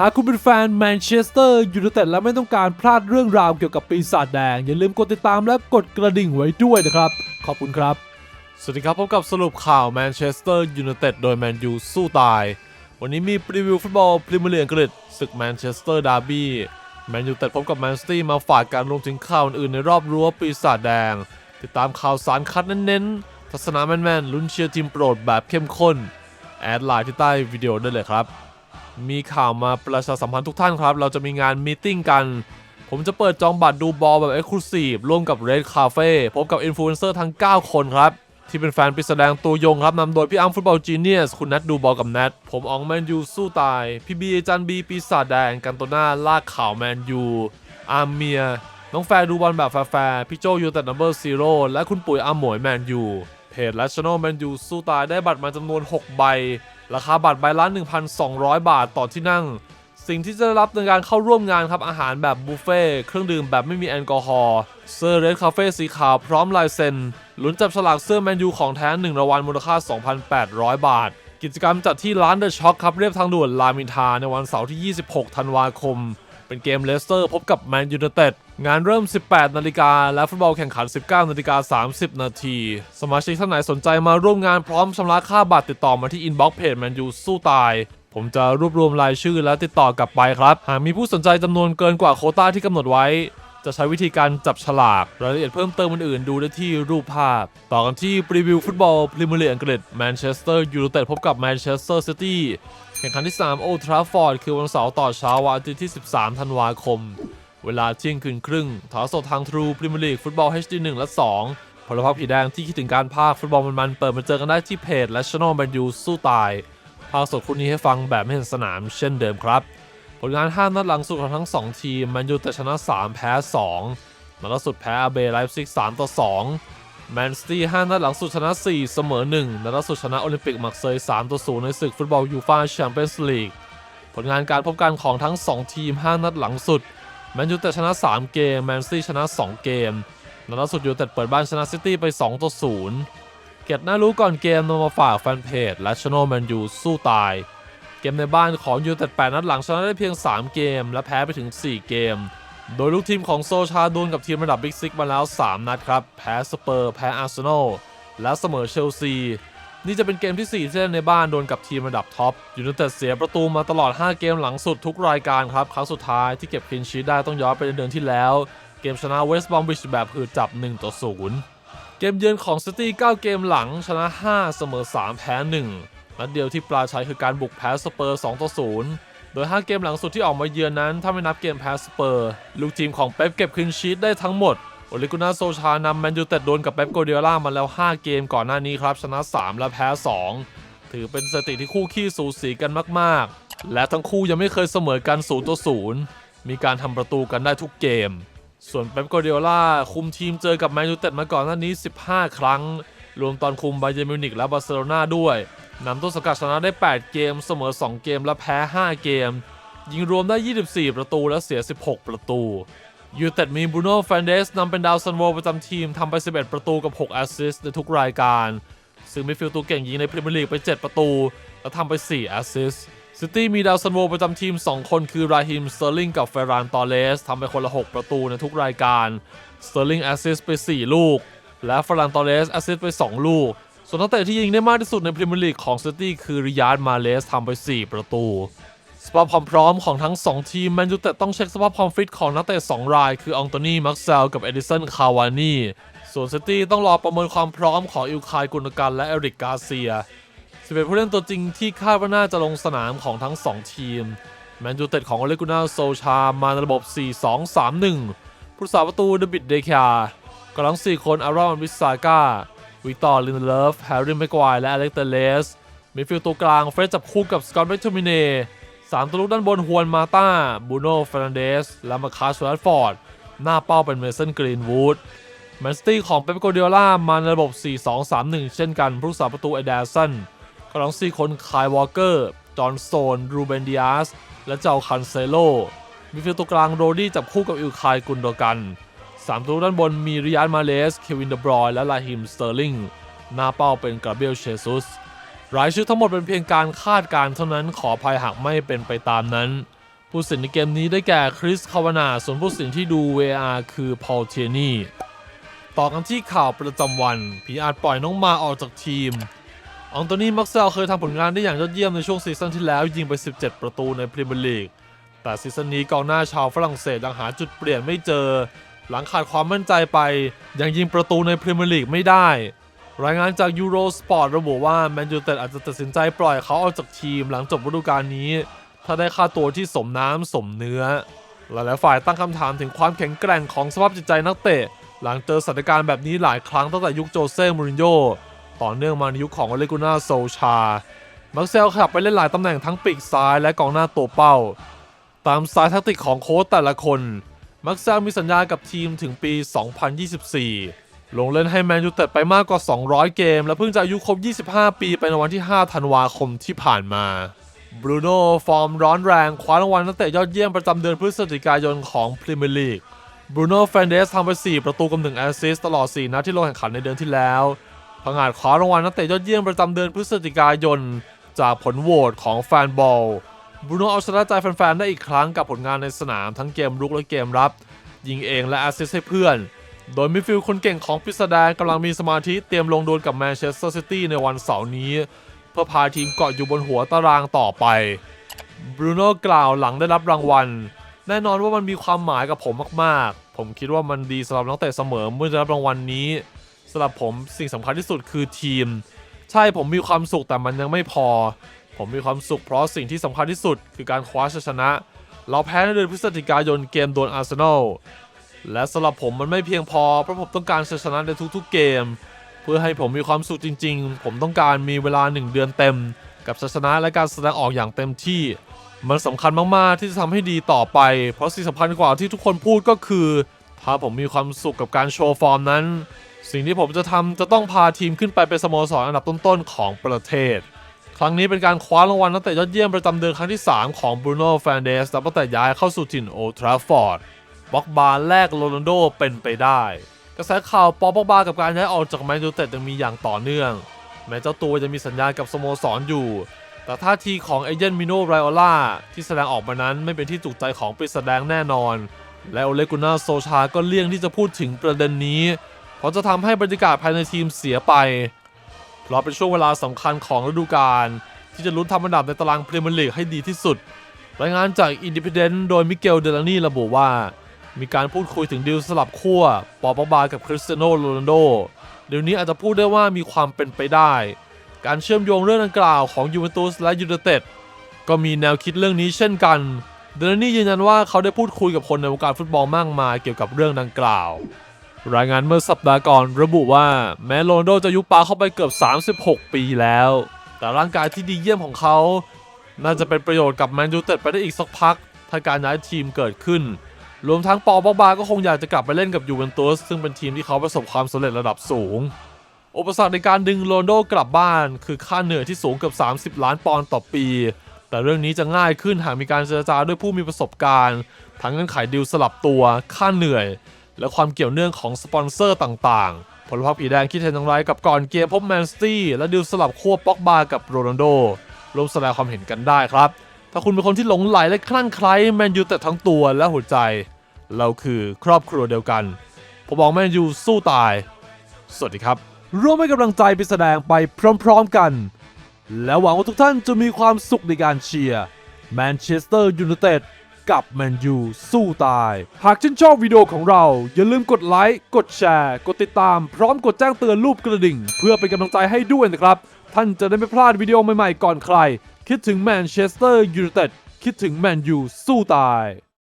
หากคุณเป็นแฟนแมนเชสเตอร์ยูไนเต็ดและไม่ต้องการพลาดเรื่องราวเกี่ยวกับปีศาจแดง อย่าลืมกดติดตามและกดกระดิ่งไว้ด้วยนะครับ ขอบคุณครับ สวัสดีครับพบกับสรุปข่าวแมนเชสเตอร์ยูไนเต็ดโดยแมนยูสู้ตาย วันนี้มีพรีวิวฟุตบอลพรีเมียร์ลีกอังกฤษศึกแมนเชสเตอร์ดาร์บี้แมนยูเต็ดพบกับแมนซิตี้มาฝากการรวมถึงข่าวอื่นในรอบรั้วปีศาจแดง ติดตามข่าวสารคัดเน้นๆทัศนะแมนๆลุ้นเชียร์ทีมโปรดแบบเข้มข้นแอดไลน์ที่ใต้วิดีโอได้เลยครับ มีข่าวมาประชาสัมพันธ์ทุกท่านครับ เราจะมีงานมีติ้งกัน ผมจะเปิดจองบัตรดูบอลแบบเอ็กซ์คลูซีฟร่วมกับ Red Cafe พบกับอินฟลูเอนเซอร์ทั้ง 9 คนครับ ที่เป็นแฟนปิแสดงตัวยงครับนำโดยพี่อ้ำฟุตบอลจีเนียส คุณนัทดูบอลกับแนท ผมอองแมนยูสู้ตาย พี่บีจันบีปีศาจแดงกันโตหน้าลากข่าวแมนยูอาร์เมีย น้องแฟร์ดูบอลแบบแฟร์พี่โจยูแต่นัมเบอร์ซีโร่และคุณปุ๋ยอาหมวยแมนยูเพจและช anel แมนยูสู้ตายได้บัตรมาจำนวน 6 ใบ ราคาบัตรใบละ1,200 บาทต่อที่นั่ง สิ่งที่จะได้รับในการเข้าร่วมงานครับอาหารแบบบุฟเฟ่ต์เครื่องดื่มแบบไม่มีแอลกอฮอล์เสื้อเรดคาเฟ่สีขาวพร้อมลายเซ็นลุ้นจับฉลากเสื้อแมนยูของแท้1รางวัลมูลค่า 2,800 บาท กิจกรรมจัดที่ร้านเดอะช็อคครับเรียบทางด่วนรามอินทราในวันเสาร์ที่ 26 ธันวาคม เป็นเกมเลสเตอร์พบกับแมนยู i นเต็ด งานเริ่ม 18 นาฬิกา และฟุตบอลแข่งขัน 19 นาฬิกา 30 นาที สมาชิกท่านไหนสนใจมาร่วมงานพร้อมชำระค่าบัตรติดต่อมาที่อินบ็อกซ์เพจแมนยูสู้ตาย ผมจะรวบรวมรายชื่อและติดต่อกลับไปครับ หากมีผู้สนใจจำนวนเกินกว่าโคต้าที่กำหนดไว้ จะใช้วิธีการจับฉลาก รายละเอียดเพิ่มเติมอื่นๆ ดูได้ที่รูปภาพ ต่อกันที่รีวิวฟุตบอลพรีเมียร์ลีกอังกฤษแมนเชสเตอร์ยูไนเต็ดพบกับแมนเชสเตอร์ซิตี้แข่งขันที่3โอทราฟอร์ดคือวันเสาร์ต่อเช้าวันอาทิตย์ที่ 13 ธันวาคม เวลาเที่ยงคืนครึ่งถ่ายสดทางทรูพรีเมียร์ลีกฟุตบอล HD 1 และ 2พลพักผีแดงที่คิดถึงการพากฟุตบอลมันๆเปิดมาเจอกันได้ที่เพจและช่องแมนยูสู้ตายพากสดคู่นี้ให้ฟังแบบไม่เห็นสนามเช่นเดิมครับ ผลงาน5นัดหลังสุดของทั้ง 2 ทีมแมนยูแต่ชนะ 3 แพ้ 2นัดล่าสุดแพ้อาเบไลฟ์ซิก3ต่อ2แมนซิตี้5นัดหลังสุดชนะ 4 เสมอ 1นัดล่าสุดชนะโอลิมปิกมักเซย3ต่อ0ในศึกฟุตบอลยูฟ่าแชมเปี้ยนส์ลีกผลงานการพบกันของทั้ง 2 ทีม 5 นัดหลังสุด แมนยูแต่ชนะ 3 เกม แมนซีชนะ 2 เกมนัดล่าสุดยูแต่เปิดบ้านชนะซิตี้ไป 2 ต่อ 0 เก็บน่ารู้ก่อนเกมนำมาฝากแฟนเพจและช anel แมนยูสู้ตาย เกมในบ้านของยูเต็ด8นัดหลังชนะได้เพียง 3 เกม และแพ้ไปถึง 4 เกม โดยลูกทีมของโซชาดวลกับทีมระดับบิ๊กซิกมาแล้ว 3 นัดครับ แพ้สเปอร์ แพ้อาร์เซนอล และเสมอเชลซี นี่จะเป็นเกมที่ 4 ที่เล่นในบ้านโดวลกับทีมระดับท็อปยูไนเต็ดเสียประตูมาตลอด 5 เกมหลังสุดทุกรายการครับ ครั้งสุดท้ายที่เก็บคลีนชีทได้ต้องย้อนไปเดือนที่แล้ว เกมชนะเวสต์บอมบิชแบบหืดจับ1ต่อ0เกมเยือนของซิตี้9เกมหลังชนะ 5 เสมอ 3 แพ้1นัดเดียวที่ปลาชัยคือการบุกแพ้สเปอร์2ต่อ0โดย 5 เกมหลังสุดที่ออกมาเยือนนั้นถ้าไม่นับเกมแพ้สเปอร์ ลูกทีมของเป๊ปเก็บคลีนชีตได้ทั้งหมด โอลิกุนาโซชานำแมนยูเต็ดโดนกับเป๊ปโกเดียล่ามาแล้ว 5 เกมก่อนหน้านี้ครับ ชนะ 3 และแพ้ 2 ถือเป็นสถิติที่คู่ขี้สูสีกันมาก ๆ และทั้งคู่ยังไม่เคยเสมอกัน0ต่อ0มีการทำประตูกันได้ทุกเกม ส่วนเป๊ปโกเดียล่าคุมทีมเจอกับแมนยูเต็ดมาก่อนหน้านี้ 15 ครั้ง รวมตอนคุมไบเยร์มิวนิกและบาร์เซโลนาด้วยนำต้นสกัดชนะได้ 8 เกม เสมอ 2 เกมและแพ้ 5 เกม ยิงรวมได้ 24 ประตูและเสีย 16 ประตู ยูเต็ดมีบูโน่แฟนเดสนำเป็นดาวซันโวประจำทีมทำไป 11 ประตูกับ 6 แอสซิสต์ในทุกรายการ ซึ่งมิดฟิลด์ตัวเก่งยิงในพรีเมียร์ลีกไป 7 ประตู และทำไป 4 แอสซิสต์ซิตี้มีดาวซันโวประจำทีม 2 คนคือราฮิมสเตอร์ลิงกับเฟรานตอเลสทำไปคนละ 6 ประตูในทุกรายการสเตอร์ลิงแอสซิสต์ไป 4 ลูก และเฟรานตอเลสแอสซิสต์ไป 2 ลูก ส่วนนักเตะที่ยิงได้มากที่สุดในพรีเมียร์ลีกของซิตี้คือริยาร์ดมาเลสทำไป 4 ประตู สภาพความพร้อมของทั้ง 2 ทีมแมนยูเต็ดต้องเช็คสภาพความฟิตของนักเตะ2ราย คืออองโตนีมักเซลกับเอดิสันคาวานีส่วนซิตี้ต้องรอประเมินความพร้อมของอิลคายกุนกันและเอริกกาเซีย11ผู้เล่นตัวจริงที่คาดว่าน่าจะลงสนามของทั้ง 2 ทีมแมนยูเต็ดของอเลกุนาโซชามาในระบบ 4-2-3-1 ผู้สาประตูเดบิดเดคากำลัง 4 คนอารอนวิสซาก้าวิกตอร์ลินเลิฟแฮร์รี่แม็กควายและอเล็กเตเลสมิดฟิลด์ตัวกลางเฟรดจับคู่กับสกอตต์แมคโทมิเน่ สามตัวลุกด้านบนฮวนมาตาบูโน่เฟรนันเดส และมาคาสแรดฟอร์ด หน้าเป้าเป็นเมสันกรีนวูดแมนสตี้ของเป๊ปโกเดียล่ามาในระบบ 4-2-3-1 เช่นกันผู้รักษาประตูไอเดรสันกำลัง4คนคายวอลเกอร์ จอห์นโซน รูเบนดิอาส และเจ้าคันเซโลมิดฟิลด์ตัวกลางโรดี้จับคู่กับอิลคายกุนโดกันสามตัวลุกด้านบนมีริยาร์ดมาเลส เควินเดบรอยและลาฮิมสเตอร์ลิง หน้าเป้าเป็นกราเบรียลเชซุส รายชื่อทั้งหมดเป็นเพียงการคาดการณ์เท่านั้นขออภัยหากไม่เป็นไปตามนั้น ผู้สินในเกมนี้ได้แก่คริสคาวานา ส่วนผู้สินที่ดู VAR คือพอลเทนีต่อกันที่ข่าวประจำวัน ผีอาจปล่อยน้องมาออกจากทีมอองโตนี่มักเซลเคยทำผลงานได้อย่างยอดเยี่ยมในช่วงซีซั่นที่แล้วยิงไป 17 ประตูในพรีเมียร์ลีก แต่ซีซั่นนี้กองหน้าชาวฝรั่งเศสยังหาจุดเปลี่ยนไม่เจอ หลังขาดความมั่นใจไป ยังยิงประตูในพรีเมียร์ลีกไม่ได้ รายงานจากยูโรสปอร์ตระบุว่าแมนยูเต็ดอาจจะตัดสินใจปล่อยเขาออกจากทีมหลังจบฤดูกาลนี้ ถ้าได้ค่าตัวที่สมน้ำสมเนื้อ หลายฝ่ายตั้งคำถามถึงความแข็งแกร่งของสภาพจิตใจนักเตะ หลังเจอสถานการณ์แบบนี้หลายครั้งตั้งแต่ยุคโจเซ่มูรินโญ่ต่อเนื่องมาในยุคของอเลกุน่าโซลชา มักเซลขับไปเล่นหลายตำแหน่งทั้งปีกซ้ายและกองหน้าตัวเป้า ตามสไตล์แทักติกของโค้ชแต่ละคน มักเซลมีสัญญากับทีมถึงปี 2024 ลงเล่นให้แมนยูเต็ดไปมากกว่า 200 เกม และเพิ่งจะอายุครบ 25 ปีไปในวันที่ 5 ธันวาคมที่ผ่านมาบรูโน่ฟอร์มร้อนแรงคว้ารางวัลนักเตะยอดเยี่ยมประจำเดือนพฤศจิกายนของพรีเมียร์ลีกบรูโน่แฟนเดสทำไป 4 ประตูกับ1แอสซิสต์ตลอด 4 นัดที่ลงแข่งขันในเดือนที่แล้วผงาดคว้ารางวัลนักเตะยอดเยี่ยมประจำเดือนพฤศจิกายน จากผลโหวตของแฟนบอลบรูโน่เอาชนะใจแฟนๆได้อีกครั้งกับผลงานในสนามทั้งเกมรุกและเกมรับ ยิงเองและแอสซิสต์ให้เพื่อน โดยมิดฟิลด์คนเก่งของพิสดารกำลังมีสมาธิเตรียมลงดวลกับแมนเชสเตอร์ซิตี้ในวันเสาร์นี้ เพื่อพาทีมเกาะอยู่บนหัวตารางต่อไปบรูโน่กล่าวหลังได้รับรางวัล แน่นอนว่ามันมีความหมายกับผมมากๆ ผมคิดว่ามันดีสำหรับนักเตะเสมอเมื่อได้รับรางวัลนี้สำหรับผมสิ่งสำคัญที่สุดคือทีม ใช่ผมมีความสุขแต่มันยังไม่พอ ผมมีความสุขเพราะสิ่งที่สำคัญที่สุด คือการคว้าชัยชนะ เราแพ้ในเดือนพฤศจิกายนเกมโดนอาร์เซนอล และสำหรับผมมันไม่เพียงพอเพราะผมต้องการชัยชนะในทุกๆเกม เพื่อให้ผมมีความสุขจริง ๆ ผมต้องการมีเวลา 1 เดือนเต็ม กับชัยชนะและการแสดงออกอย่างเต็มที่ มันสำคัญมากๆที่จะทำให้ดีต่อไป เพราะสิ่งสำคัญกว่าที่ทุกคนพูดก็คือ ถ้าผมมีความสุขกับการโชว์ฟอร์มนั้น สิ่งที่ผมจะทำจะต้องพาทีมขึ้นไปเป็นสโมสรอันดับต้นๆของประเทศ ครั้งนี้เป็นการคว้ารางวัลนักเตะยอดเยี่ยมประจำเดือนครั้งที่ 3 ของบรูโน่แฟนเดสตั้งแต่ย้ายเข้าสู่ถิ่นโอลทราฟฟอร์ด บ็อกบาแลกโรนัลโดเป็นไปได้ กระแสข่าวปอบ็อกบากับการย้ายออกจากแมนยูเต็ดยังมีอย่างต่อเนื่อง แม้เจ้าตัวจะมีสัญญากับสโมสรออยู่ แต่ท่าทีของเอเจนต์มิโนไรโอล่าที่แสดงออกมานั้นไม่เป็นที่ถูกใจของปริศแดงแน่นอน และโอเลกุน่าโซชาก็เลี่ยงที่จะพูดถึงประเด็นนี้ เพราะจะทำให้บรรยากาศภายในทีมเสียไปเพราะเป็นช่วงเวลาสำคัญของฤดูกาลที่จะลุ้นทำอันดับในตารางพรีเมียร์ลีกให้ดีที่สุดรายงานจากอินดิพเดนต์โดยมิเกลเดลานี่ระบุว่า มีการพูดคุยถึงดีลสลับขั้วปอปบากับคริสเตียโนโรนัลโดเดี๋ยวนี้อาจจะพูดได้ว่ามีความเป็นไปได้ การเชื่อมโยงเรื่องดังกล่าวของยูเวนตุสและยูไนเต็ดก็มีแนวคิดเรื่องนี้เช่นกันเดลานี่ยืนยันว่าเขาได้พูดคุยกับคนในวงการฟุตบอลมากมายเกี่ยวกับเรื่องดังกล่าว รายงานเมื่อสัปดาห์ก่อนระบุว่าแม้โรนโดจะยุปาเข้าไปเกือบ 36 ปีแล้ว แต่ร่างกายที่ดีเยี่ยมของเขา น่าจะเป็นประโยชน์กับแมนยูเต็ดไปได้อีกสักพัก ถ้าการย้ายทีมเกิดขึ้น รวมทั้งปอบ็อกบาก็คงอยากจะกลับไปเล่นกับยูเวนตุสซึ่งเป็นทีมที่เขาประสบความสำเร็จระดับสูง อุปสรรคในการดึงโรนโดกลับบ้าน คือค่าเหนื่อยที่สูงเกือบ30 ล้านปอนด์ต่อปี แต่เรื่องนี้จะง่ายขึ้นหากมีการเจรจาด้วยผู้มีประสบการณ์ ทั้งเงื่อนไขดีลสลับตัว ค่าเหนื่อย และความเกี่ยวเนื่องของสปอนเซอร์ต่างๆ ผลพักผีแดงคิดเห็นอย่างไรกับก่อนเกมพบแมนซิตี้และดิวสลับขั้วป็อกบากับโรนัลโดร่วมแสดงความเห็นกันได้ครับ ถ้าคุณเป็นคนที่หลงไหลและคลั่งไคล้แมนยูแต่ทั้งตัวและหัวใจ เราคือครอบครัวเดียวกัน ผมบอกแมนยูสู้ตาย สวัสดีครับ ร่วมให้กำลังใจไปแสดงไปพร้อมๆกัน และหวังว่าทุกท่านจะมีความสุขในการเชียร์แมนเชสเตอร์ยูไนเต็ดกับแมนยูสู้ตาย หากชื่นชอบวิดีโอของเรา อย่าลืมกดไลค์ กดแชร์ กดติดตาม พร้อมกดแจ้งเตือนรูปกระดิ่ง เพื่อเป็นกำลังใจให้ด้วยนะครับ ท่านจะได้ไม่พลาดวิดีโอใหม่ๆก่อนใคร คิดถึงแมนเชสเตอร์ยูไนเต็ดคิดถึงแมนยูสู้ตาย